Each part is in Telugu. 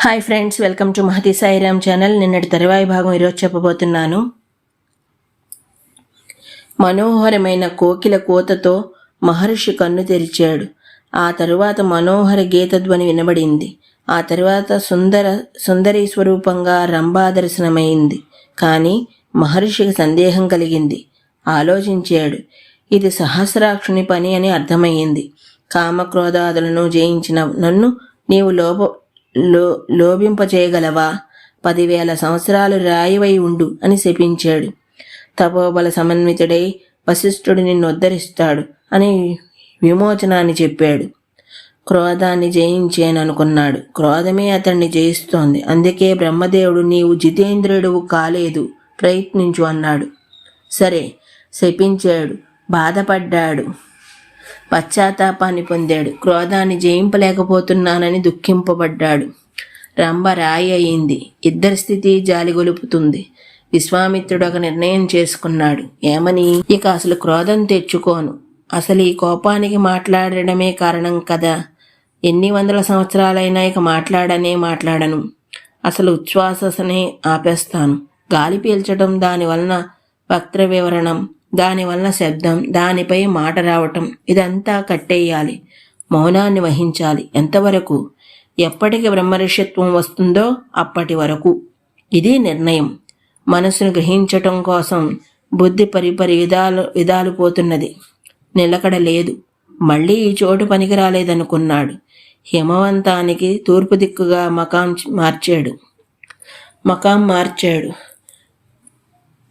Hi friends welcome to Mahathi Sairam channel. నిన్నటి తరువాయి భాగం ఈరోజు చెప్పబోతున్నాను. మనోహరమైన కోకిల కోతతో మహర్షి కన్ను తెరిచాడు. ఆ తరువాత మనోహర గీతధ్వని వినబడింది. ఆ తరువాత సుందర సుందరీ స్వరూపంగా రంభా దర్శనమైంది. కానీ మహర్షికి సందేహం కలిగింది. ఆలోచించాడు. ఇది సహస్రాక్షుని పని అని అర్థమయ్యింది కామక్రోధాదులను జయించిన నన్ను నీవు లోప లో లోభింపచేయగలవా? పదివేల సంవత్సరాలు రాయివై ఉండు అని శపించాడు. తపోబల సమన్వితుడై వశిష్ఠుడు నిన్ను ఉద్ధరిస్తాడు అని విమోచనాన్ని చెప్పాడు. క్రోధాన్ని జయించేననుకున్నాడు. క్రోధమే అతన్ని జయిస్తోంది. అందుకే బ్రహ్మదేవుడు నీవు జితేంద్రుడు కాలేదు. ప్రయత్నించు అన్నాడు. సరే శపించాడు. బాధపడ్డాడు. పశ్చాత్తాపాన్ని పొందాడు. క్రోధాన్ని జయింపలేకపోతున్నానని దుఃఖింపబడ్డాడు. రంభ రాయి అయింది. ఇద్దరి స్థితి జాలిగొలుపుతుంది విశ్వామిత్రుడు ఒక నిర్ణయం చేసుకున్నాడు. ఏమని? ఇక అసలు క్రోధం తెచ్చుకోను. అసలు ఈ కోపానికి మాట్లాడడమే కారణం కదా. ఎన్ని వందల సంవత్సరాలైనా ఇక మాట్లాడనే మాట్లాడను. అసలు ఉచ్ఛ్వాసనే ఆపేస్తాను. గాలి పీల్చడం దాని వలన వివరణం దానివల్ల శబ్దం దానిపై మాట రావటం ఇదంతా కట్టేయాలి. మౌనాన్ని వహించాలి. ఎంతవరకు? ఎప్పటికి బ్రహ్మరిషత్వం వస్తుందో అప్పటి వరకు. ఇది నిర్ణయం. మనసును గ్రహించటం కోసం బుద్ధి పరిపరి విధాలు విధాలు పోతున్నది. నిలకడ లేదు. మళ్ళీ ఈ చోటు పనికి రాలేదనుకున్నాడు హిమవంతానికి తూర్పు దిక్కుగా మకాం మార్చాడు. మకాం మార్చాడు.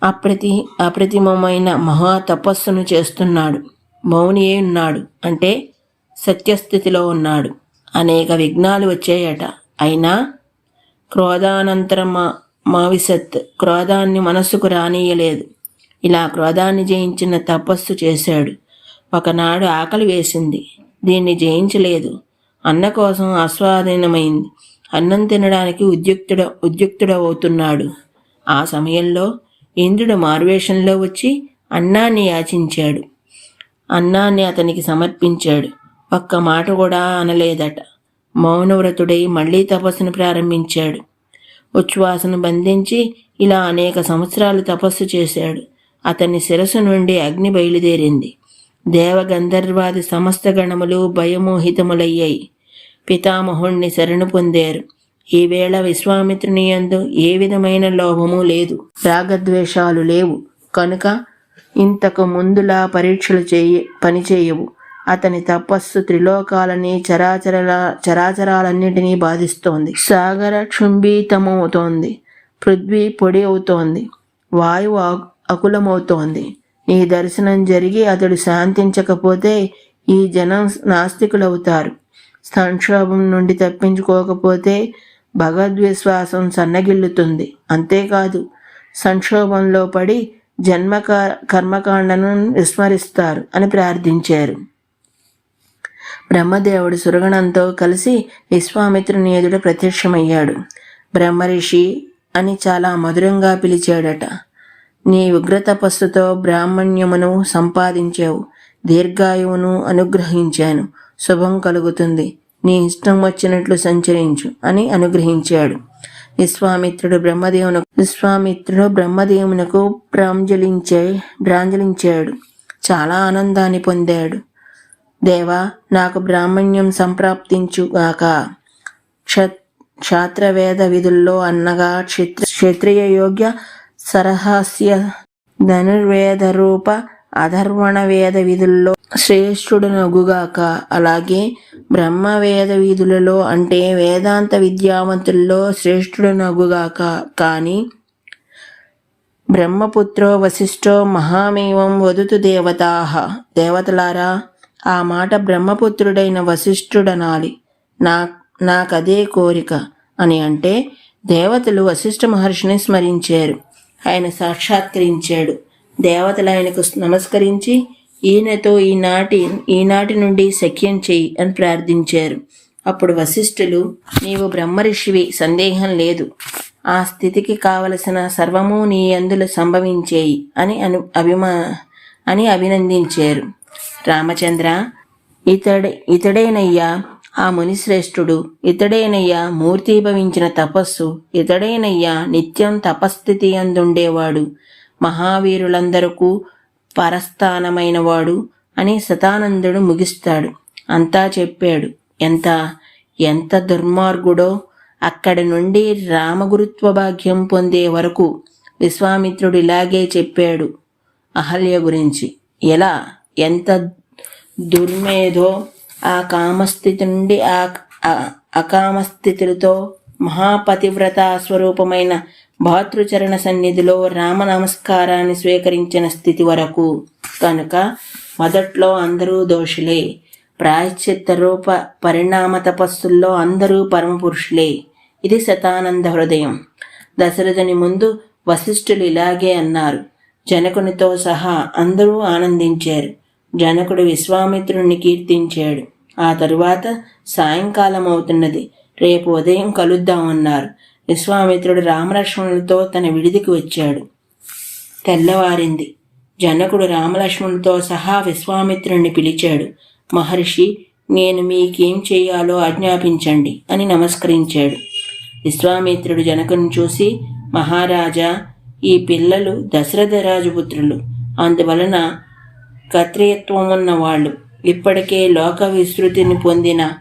అప్రతి అప్రతిమమైన మహా తపస్సును చేస్తున్నాడు. మౌనియే ఉన్నాడు. అంటే సత్యస్థితిలో ఉన్నాడు. అనేక విఘ్నాలు వచ్చాయట. అయినా క్రోధానంతరమా మావిసత్ క్రోధాన్ని మనస్సుకు రానియలేదు ఇలా క్రోధాన్ని జయించిన తపస్సు చేశాడు. ఒకనాడు ఆకలి వేసింది. దీన్ని జయించలేదు. అన్న కోసం ఆస్వాధీనమైంది అన్నం తినడానికి ఉద్యుక్తుడ ఉద్యుక్తుడవుతున్నాడు. ఆ సమయంలో ఇంద్రుడు మారువేషంలో వచ్చి అన్నాన్ని యాచించాడు. అన్నాన్ని అతనికి సమర్పించాడు. ఒక్క మాట కూడా అనలేదట. మౌనవ్రతుడై మళ్ళీ తపస్సును ప్రారంభించాడు. ఉచ్ఛ్వాసను బంధించి ఇలా అనేక సంవత్సరాలు తపస్సు చేశాడు. అతని శిరస్సు నుండి అగ్ని బయలుదేరింది. దేవగంధర్వాది సమస్త గణములు భయమోహితములయ్యాయి. పితామహుణ్ణి శరణు పొందారు. ఈవేళ విశ్వామిత్రుని యందు ఏ విధమైన లోభము లేదు. రాగద్వేషాలు లేవు. కనుక ఇంతకు ముందులా పరీక్షలు చేయ పనిచేయవు అతని తపస్సు త్రిలోకాలని చరాచర చరాచరాలన్నింటినీ బాధిస్తోంది. సాగర క్షుంభితమవుతోంది పృథ్వీ పొడి అవుతోంది. వాయువు అకులమవుతోంది. నీ దర్శనం జరిగి అతడు శాంతించకపోతే ఈ జనం నాస్తికులవుతారు. సంక్షోభం నుండి తప్పించుకోకపోతే భగవద్విశ్వాసం సన్నగిల్లుతుంది. అంతేకాదు సంక్షోభంలో పడి జన్మ కర్మకాండను విస్మరిస్తారు అని ప్రార్థించారు. బ్రహ్మదేవుడు సురగణంతో కలిసి విశ్వామిత్రుని ఎదుట ప్రత్యక్షమయ్యాడు. బ్రహ్మరిషి అని చాలా మధురంగా పిలిచాడట. నీ ఉగ్ర తపస్సుతో బ్రాహ్మణ్యమును సంపాదించావు. దీర్ఘాయువును అనుగ్రహించాను. శుభం కలుగుతుంది. నీ ఇష్టం వచ్చినట్లు సంచరించు అని అనుగ్రహించాడు. విశ్వామిత్రుడు బ్రహ్మదేవును విశ్వామిత్రుడు బ్రహ్మదేవునకు ప్రాంజలించే ప్రాంజలించాడు. చాలా ఆనందాన్ని పొందాడు. దేవా నాకు బ్రాహ్మణ్యం సంప్రాప్తించుగాక క్షత్ క్షాత్రవేద విధుల్లో అన్నగా క్షత్ర క్షత్రియ యోగ్య సరహాస్య ధనుర్వేద రూప అధర్వణ వేద విధుల్లో శ్రేష్ఠుడనగుగాక. అలాగే బ్రహ్మవేద వీధులలో అంటే వేదాంత విద్యావంతుల్లో శ్రేష్ఠుడనగుగాక. కానీ బ్రహ్మపుత్రో వశిష్ఠో మహామేవం వదుతు దేవతా. దేవతలారా ఆ మాట బ్రహ్మపుత్రుడైన వశిష్ఠుడనాలి. నా నాకదే కోరిక అని అంటే దేవతలు వశిష్ఠ మహర్షిని స్మరించారు. ఆయన సాక్షాత్కరించాడు. దేవతలు ఆయనకు నమస్కరించి ఈయనతో ఈనాటి ఈనాటి నుండి సఖ్యం చెయ్యి అని ప్రార్థించారు. అప్పుడు వశిష్ఠులు నీవు బ్రహ్మర్షివి సందేహం లేదు. ఆ స్థితికి కావలసిన సర్వము నీ అందులో సంభవించేయి అని అను అభిమా అని అభినందించారు. రామచంద్ర ఇతడే ఇతడేనయ్యా ఆ మునిశ్రేష్ఠుడు ఇతడేనయ్యా మూర్తీభవించిన తపస్సు ఇతడేనయ్యా నిత్యం తపస్థితి అందుండేవాడు. మహావీరులందరకు పరస్థానమైనవాడు అని శతానందుడు ముగిస్తాడు. అంతా చెప్పాడు. ఎంత? ఎంత దుర్మార్గుడో? అక్కడి నుండి రామగురుత్వ భాగ్యం పొందే వరకు విశ్వామిత్రుడు ఇలాగే చెప్పాడు. అహల్య గురించి. ఎలా? ఎంత దుర్మేధో? ఆ కామస్థితి నుండి ఆ ఆ- అకామస్థితులతో మహాపతివ్రత స్వరూపమైన భాతృచరణ సన్నిధిలో రామ నమస్కారాన్ని స్వీకరించిన స్థితి వరకు. కనుక మొదట్లో అందరూ దోషులే. ప్రాయశ్చిత్త రూప పరిణామ తపస్సుల్లో అందరూ పరమపురుషులే. ఇది శతానంద హృదయం. దశరథుని ముందు వశిష్ఠులు ఇలాగే అన్నారు. జనకునితో సహా అందరూ ఆనందించారు. జనకుడు విశ్వామిత్రుణ్ణి కీర్తించాడు. ఆ తరువాత సాయంకాలం అవుతున్నది రేపు ఉదయం కలుద్దామన్నారు. విశ్వామిత్రుడు రామలక్ష్మణులతో తన విడిదికి వచ్చాడు. తెల్లవారింది. జనకుడు రామలక్ష్మణులతో సహా విశ్వామిత్రుణ్ణి పిలిచాడు. మహర్షి నేను మీకేం చేయాలో ఆజ్ఞాపించండి అని నమస్కరించాడు. విశ్వామిత్రుడు జనకుని చూసి మహారాజా ఈ పిల్లలు దశరథ రాజపుత్రులు. అందువలన కత్రియత్వం ఉన్న వాళ్ళు ఇప్పటికే లోక విస్తృతిని పొందిన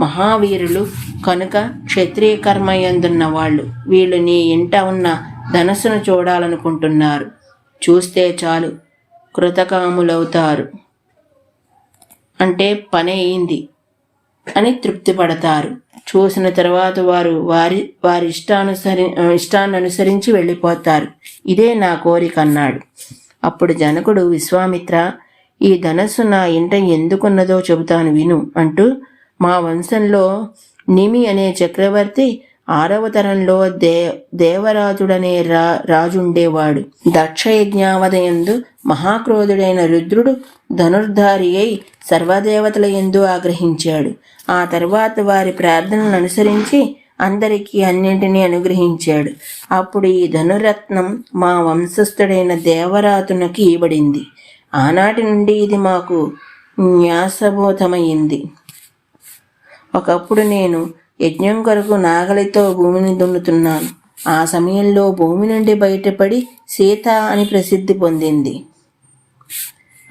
మహావీరులు కనుక క్షత్రియ కర్మయందున్న వాళ్ళు వీళ్ళు నీ ఇంట ఉన్న ధనస్సును చూడాలనుకుంటున్నారు. చూస్తే చాలు కృతకాములవుతారు. అంటే పని అయింది అని తృప్తి పడతారు చూసిన తర్వాత వారు వారి వారి ఇష్టానుసరి ఇష్టాన్ని అనుసరించి వెళ్ళిపోతారు. ఇదే నా కోరిక అన్నాడు. అప్పుడు జనకుడు విశ్వామిత్ర ఈ ధనస్సు నా ఇంట ఎందుకున్నదో చెబుతాను విను అంటూ మా వంశంలో నిమి అనే చక్రవర్తి ఆరవ తరంలో దే దేవరాజుడనే రా రాజుండేవాడు. దక్షయజ్ఞావదయందు మహాక్రోధుడైన రుద్రుడు ధనుర్ధారి అయి సర్వదేవతల ఎందు ఆగ్రహించాడు. ఆ తర్వాత వారి ప్రార్థనలను అనుసరించి అందరికీ అన్నింటినీ అనుగ్రహించాడు. అప్పుడు ఈ ధనురత్నం మా వంశస్థుడైన దేవరాతునకి ఇవ్వబడింది. ఆనాటి నుండి ఇది మాకు న్యాసబోధమైంది. ఒకప్పుడు నేను యజ్ఞం కొరకు నాగలితో భూమిని దున్నుతున్నాను. ఆ సమయంలో భూమి నుండి బయటపడి సీత అని ప్రసిద్ధి పొందింది.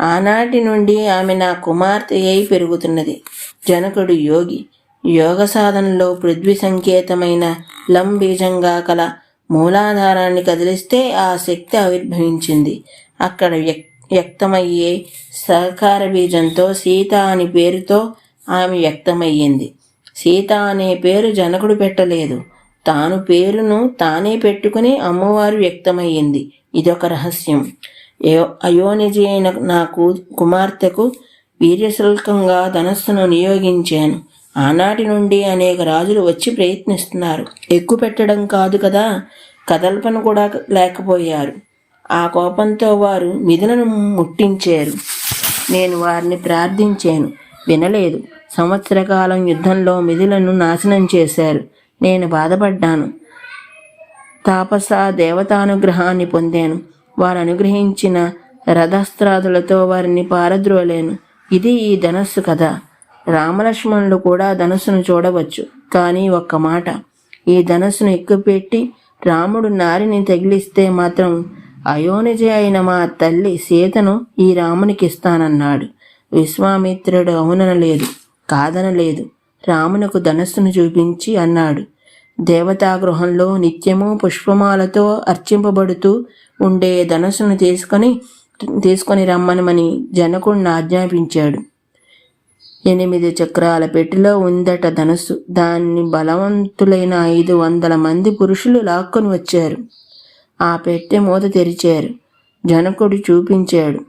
ఆనాటి నుండి ఆమె నా కుమార్తె అయి పెరుగుతున్నది. జనకుడు యోగి. యోగ సాధనలో పృథ్వీ సంకేతమైన లం బీజంగా కల మూలాధారాన్ని కదిలిస్తే ఆ శక్తి ఆవిర్భవించింది. అక్కడ వ్యక్ వ్యక్తమయ్యే సహకార బీజంతో సీత అని పేరుతో ఆమె వ్యక్తమయ్యింది. సీత అనే పేరు జనకుడు పెట్టలేదు. తాను పేరును తానే పెట్టుకుని అమ్మవారు వ్యక్తమయ్యింది. ఇదొక రహస్యం. అయోనిజి అయిన నా కుమార్తెకు వీర్యశుల్కంగా ధనస్సును నియోగించాను. ఆనాటి నుండి అనేక రాజులు వచ్చి ప్రయత్నిస్తున్నారు. ఎక్కువ పెట్టడం కాదు కదా? కదల్పన కూడా లేకపోయారు. ఆ కోపంతో వారు మిథులను ముట్టించారు. నేను వారిని ప్రార్థించాను. వినలేదు. సంవత్సర కాలం యుద్ధంలో మిథులను నాశనం చేశారు. నేను బాధపడ్డాను. తాపస దేవతానుగ్రహాన్ని పొందాను. వారు అనుగ్రహించిన రథస్త్రాదులతో వారిని పారద్రోలేను. ఇది ఈ ధనస్సు కథ. రామలక్ష్మణులు కూడా ధనస్సును చూడవచ్చు. కానీ ఒక్క మాట. ఈ ధనస్సును ఎక్కుపెట్టి రాముడు నారిని తగిలిస్తే మాత్రం అయోనిజ అయిన మా తల్లి సీతను ఈ రామునికి ఇస్తానన్నాడు విశ్వామిత్రుడు అవుననలేదు. కాదనలేదు. రామునకు ధనస్సును చూపించి అన్నాడు. దేవతాగృహంలో నిత్యము పుష్పమాలతో అర్చింపబడుతూ ఉండే ధనస్సును తీసుకొని తీసుకొని రమ్మనమని జనకుడిని ఆజ్ఞాపించాడు. ఎనిమిది చక్రాల పెట్టెలో ఉందట ధనస్సు. దాన్ని బలవంతులైన ఐదు వందల మంది పురుషులు లాక్కొని వచ్చారు. ఆ పెట్టె మూత తెరిచారు. జనకుడు చూపించాడు.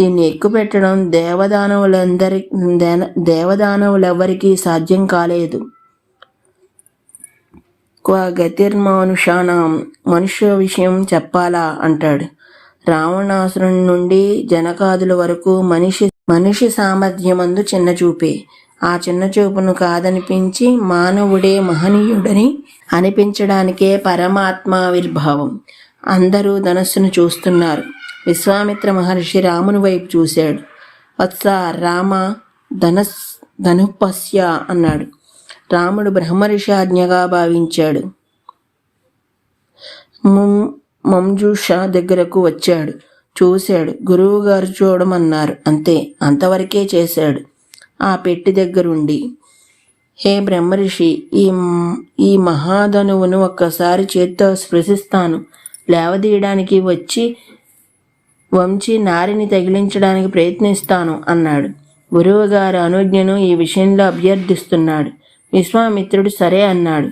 దీన్ని ఎక్కుపెట్టడం దేవదానవులందరి దేన- దేవదానవులెవ్వరికీ సాధ్యం కాలేదు. క్వ గతిర్మానుషాణం మనుష్య విషయం చెప్పాలా? అంటాడు. రావణాసురుని నుండి జనకాదుల వరకు మనిషి మనిషి సామర్థ్యమందు చిన్న చూపే ఆ చిన్న చూపును కాదనిపించి మానవుడే మహనీయుడని అనిపించడానికే పరమాత్మావిర్భావం. అందరూ ధనస్సును చూస్తున్నారు. విశ్వామిత్ర మహర్షి రాముని వైపు చూశాడు. వత్స రామ ధనస్ ధనుపస్య అన్నాడు. రాముడు బ్రహ్మర్షి ఆజ్ఞగా భావించాడు. మంజుష దగ్గరకు వచ్చాడు. చూశాడు. గురువు గారు చూడమన్నారు. అంతే. అంతవరకే చేశాడు. ఆ పెట్టి దగ్గరుండి హే బ్రహ్మర్షి ఈ ఈ మహాధనువును ఒక్కసారి చేత్తో స్పృశిస్తాను. లేవదీయడానికి వచ్చి వంచి నారిని తగిలించడానికి ప్రయత్నిస్తాను అన్నాడు. గురువుగారి అనుజ్ఞను ఈ విషయంలో అభ్యర్థిస్తున్నాడు. విశ్వామిత్రుడు సరే అన్నాడు.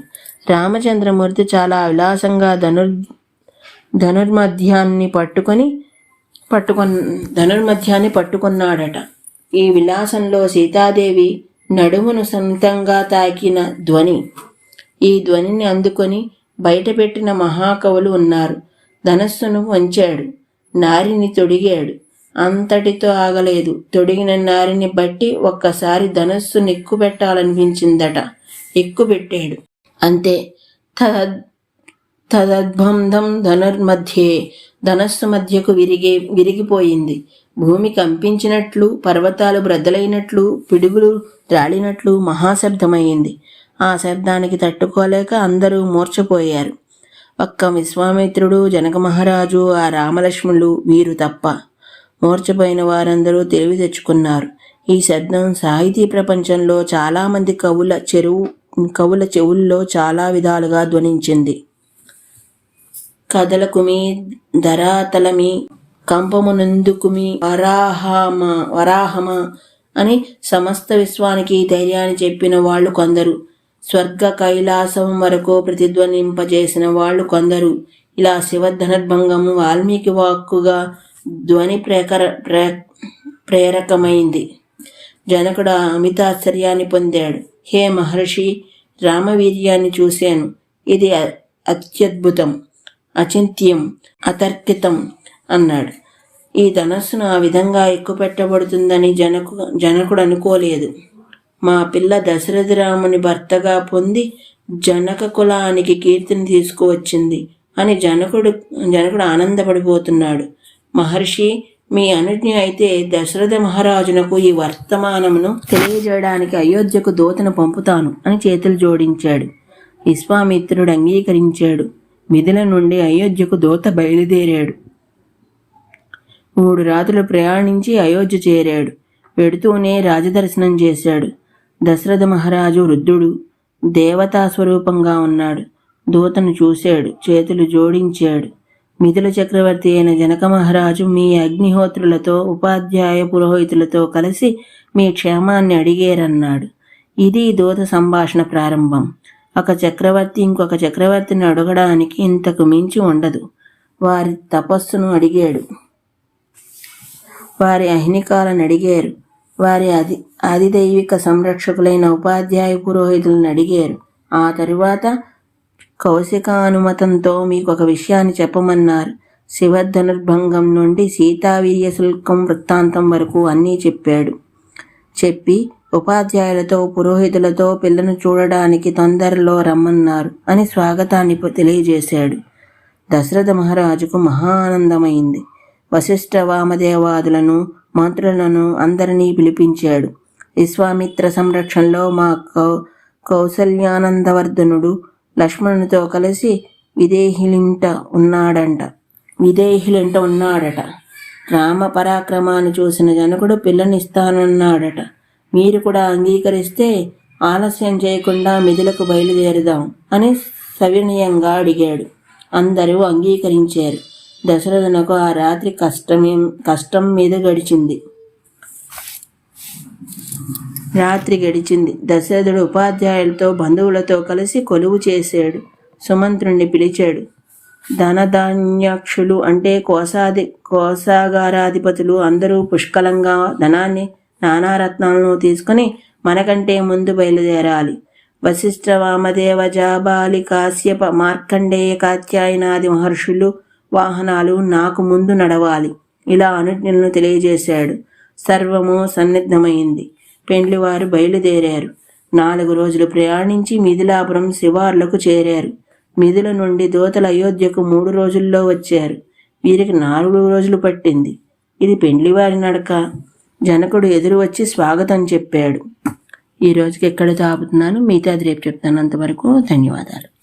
రామచంద్రమూర్తి చాలా విలాసంగా ధనుర్ ధనుర్మధ్యాన్ని పట్టుకొని పట్టుకొన్ ధనుర్మధ్యాన్ని పట్టుకున్నాడట. ఈ విలాసంలో సీతాదేవి నడుమును సొంతంగా తాకిన ధ్వని. ఈ ధ్వనిని అందుకొని బయటపెట్టిన మహాకవులు ఉన్నారు. ధనస్సును వంచాడు. నారిని తొడిగాడు. అంతటితో ఆగలేదు. తొడిగిన నారిని బట్టి ఒక్కసారి ధనస్సు నెక్కు పెట్టాలనిపించిందట ఎక్కుపెట్టాడు అంతే. తద్ తదద్బంధం ధనుర్మధ్యే ధనస్సు మధ్యకు విరిగే విరిగిపోయింది. భూమి కంపించినట్లు పర్వతాలు బ్రద్దలైనట్లు పిడుగులు రాలినట్లు మహాశబ్దమైంది. ఆ శబ్దానికి తట్టుకోలేక అందరూ మూర్చపోయారు ఒక్క విశ్వామిత్రుడు జనక మహారాజు ఆ రామలక్ష్మణులు వీరు తప్ప మూర్చపోయిన వారందరూ తెలివి తెచ్చుకున్నారు. ఈ శబ్దం సాహితీ ప్రపంచంలో చాలామంది కవుల చెరువు కవుల చెవుల్లో చాలా విధాలుగా ధ్వనించింది. కదలకుమి ధరాతలమి కంపమునందుకుమి వరాహమ వరాహమ అని సమస్త విశ్వానికి ధైర్యాన్ని చెప్పిన వాళ్ళు కొందరు. స్వర్గ కైలాసం వరకు ప్రతిధ్వనింపజేసిన వాళ్ళు కొందరు. ఇలా శివధనుర్భంగము వాల్మీకి వాక్కుగా ధ్వని ప్రేకర ప్రే ప్రేరకమైంది. జనకుడు అమితాశ్చర్యాన్ని పొందాడు. హే మహర్షి రామవీర్యాన్ని చూశాను. ఇది అత్యద్భుతం అచింత్యం అతర్కితం అన్నాడు. ఈ ధనస్సును ఆ విధంగా ఎక్కుపెట్టబడుతుందని జనకు జనకుడు అనుకోలేదు. మా పిల్ల దశరథ రాముని భర్తగా పొంది జనక కులానికి కీర్తిని తీసుకువచ్చింది అని జనకుడు జనకుడు ఆనందపడిపోతున్నాడు. మహర్షి మీ అనుజ్ఞ అయితే దశరథ మహారాజునకు ఈ వర్తమానమును తెలియజేయడానికి అయోధ్యకు దూతను పంపుతాను అని చేతులు జోడించాడు. విశ్వామిత్రుడు అంగీకరించాడు. మిథుల నుండి అయోధ్యకు దూత బయలుదేరాడు. మూడు రాత్రులు ప్రయాణించి అయోధ్య చేరాడు. వెడుతూనే రాజదర్శనం చేశాడు. దశరథ మహారాజు వృద్ధుడు దేవతా స్వరూపంగా ఉన్నాడు. దూతను చూశాడు చేతులు జోడించాడు. మిథుల చక్రవర్తి అయిన జనక మహారాజు మీ అగ్నిహోత్రులతో ఉపాధ్యాయ పురోహితులతో కలిసి మీ క్షేమాన్ని అడిగేరన్నాడు. ఇది దూత సంభాషణ ప్రారంభం. ఒక చక్రవర్తి ఇంకొక చక్రవర్తిని అడగడానికి ఇంతకు మించి ఉండదు. వారి తపస్సును అడిగాడు. వారి అహినికాలను అడిగారు. వారి అధి ఆదిదైవిక సంరక్షకులైన ఉపాధ్యాయ పురోహితులను అడిగారు. ఆ తరువాత కౌశికానుమతంతో మీకు ఒక విషయాన్ని చెప్పమన్నారు. శివధనుర్భంగం నుండి సీతావీర్య శుల్కం వృత్తాంతం వరకు అన్నీ చెప్పాడు. చెప్పి ఉపాధ్యాయులతో పురోహితులతో పిల్లను చూడడానికి తొందరలో రమ్మన్నారు అని స్వాగతాన్ని తెలియజేశాడు. దశరథ మహారాజుకు మహా ఆనందమైంది. వశిష్ఠ వామదేవాదులను మంత్రులను అందరినీ పిలిపించాడు. విశ్వామిత్ర సంరక్షణలో మా కౌ కౌసల్యానందవర్ధనుడు లక్ష్మణునితో కలిసి విదేహిలింట ఉన్నాడంట. విదేహిలింట ఉన్నాడట. రామ పరాక్రమాన్ని చూసిన జనకుడు పిల్లనిస్తానన్నాడట. మీరు కూడా అంగీకరిస్తే ఆలస్యం చేయకుండా మిథులకు బయలుదేరుదాం అని సవినయంగా అడిగాడు. అందరూ అంగీకరించారు. దశరథునకు ఆ రాత్రి కష్టమే కష్టం మీద గడిచింది. రాత్రి గడిచింది. దశరథుడు ఉపాధ్యాయులతో బంధువులతో కలిసి కొలువు చేశాడు. సుమంత్రుణ్ణి పిలిచాడు. ధనధాన్యాక్షులు అంటే కోసాది కోసాగారాధిపతులు అందరూ పుష్కలంగా ధనాన్ని నానారత్నాలను తీసుకుని మనకంటే ముందు బయలుదేరాలి. వశిష్ఠ వామదేవ జాబాలి కాశ్యప మార్కండేయ కాత్యాయనాది మహర్షులు వాహనాలు నాకు ముందు నడవాలి. ఇలా అనుజ్ఞలను తెలియజేశాడు. సర్వము సన్నిద్ధమైంది పెండ్లివారు బయలుదేరారు. నాలుగు రోజులు ప్రయాణించి మిథిలాపురం శివార్లకు చేరారు. మిథుల నుండి దూతల అయోధ్యకు మూడు రోజుల్లో వచ్చారు. వీరికి నాలుగు రోజులు పట్టింది. ఇది పెండ్లివారి నడక. జనకుడు ఎదురు వచ్చి స్వాగతం చెప్పాడు. ఈ రోజుకి ఎక్కడ తాపుతున్నాను? మిగతాది రేపు చెప్తాను. అంతవరకు ధన్యవాదాలు.